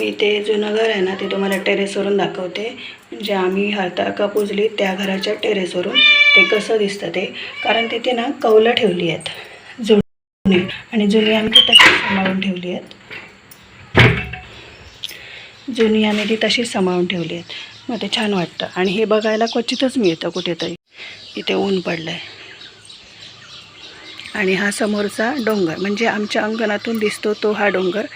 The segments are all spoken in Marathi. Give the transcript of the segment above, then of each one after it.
मी ते जुनं घर आहे ना ते तुम्हाला टेरेसवरून दाखवते. म्हणजे आम्ही हरताळका पुजली त्या घराच्या टेरेसवरून ते कसं दिसतं ते? कारण तिथे ना कौलं ठेवली आहेत. जुनी. आणि जुनी आम्ही ती तशीच सांभाळून ठेवली आहेत. जुनी आम्ही ती तशीच सांभाळून ठेवली आहेत. मग ते छान वाटतं. आणि हे बघायला क्वचितच मिळतं कुठेतरी. इथे ऊन पडलं आहे आणि हा समोरचा डोंगर. म्हणजे आमच्या अंगणातून दिसतो तो हा डोंगर.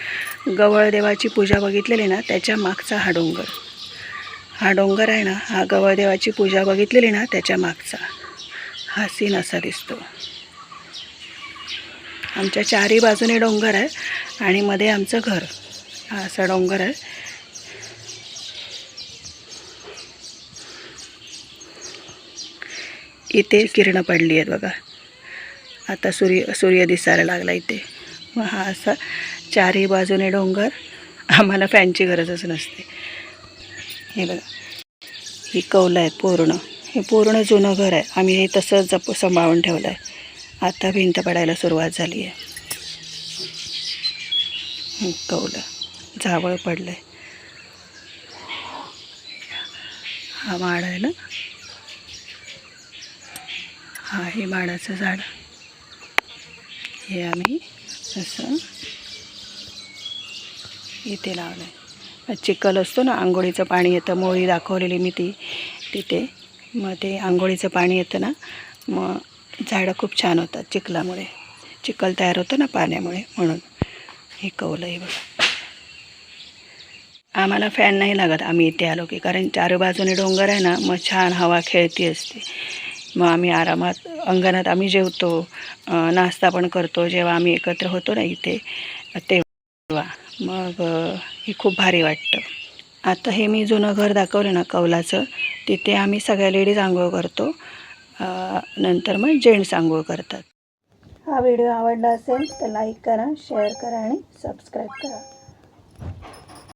गवळदेवाची पूजा बघितलेली ना त्याच्या मागचा हा डोंगर. हा डोंगर आहे ना हा गवळदेवाची पूजा बघितलेली ना त्याच्या मागचा. हा सीन असा दिसतो. आमच्या चारी बाजूने डोंगर आहे आणि मध्ये आमचं घर. हा असा डोंगर आहे. इथे किरणं पडली आहेत बघा. आता सूर्य सूर्य दिसायला लागला इथे. मग हा असा चारही बाजूने डोंगर. आम्हाला फॅनची गरजच नसते. हे बघा. ही कौलं आहेत पूर्ण. हे पूर्ण जुनं घर आहे. आम्ही हे तसंच जप सांभाळून ठेवलं आहे आता भिंत पडायला सुरुवात झाली आहे. कौलं जावळ पडलं आहे हा माड आहे ना? हा हे माडाचं झाड. हे आम्ही असं. इथे लावलं आहे चिखल असतो ना आंघोळीचं पाणी येतं मोळी दाखवलेली मी ती तिथे. मग ते आंघोळीचं पाणी येतं ना मग झाडं खूप छान होतात चिखलामुळे. चिखल तयार होतं ना पाण्यामुळे म्हणून. हे कवलं आहे बघा. आम्हाला फॅन नाही लागत आम्ही इथे आलो की. कारण चारबाजूने डोंगर आहे ना मग छान हवा खेळती असते. मग आम्ही आरामात अंगणात आम्ही जेवतो नाश्ता पण करतो जेव्हा आम्ही एकत्र होतो ना इथे तेव्हा. मग हे खूप भारी वाटतं. आता हे मी जुनं घर दाखवलं ना कौलाचं तिथे आम्ही सगळ्या लेडीज आंघोळ करतो नंतर मग जेंट्स आंघोळ करतात. हा व्हिडिओ आवडला असेल तर लाईक करा शेअर करा आणि सबस्क्राईब करा.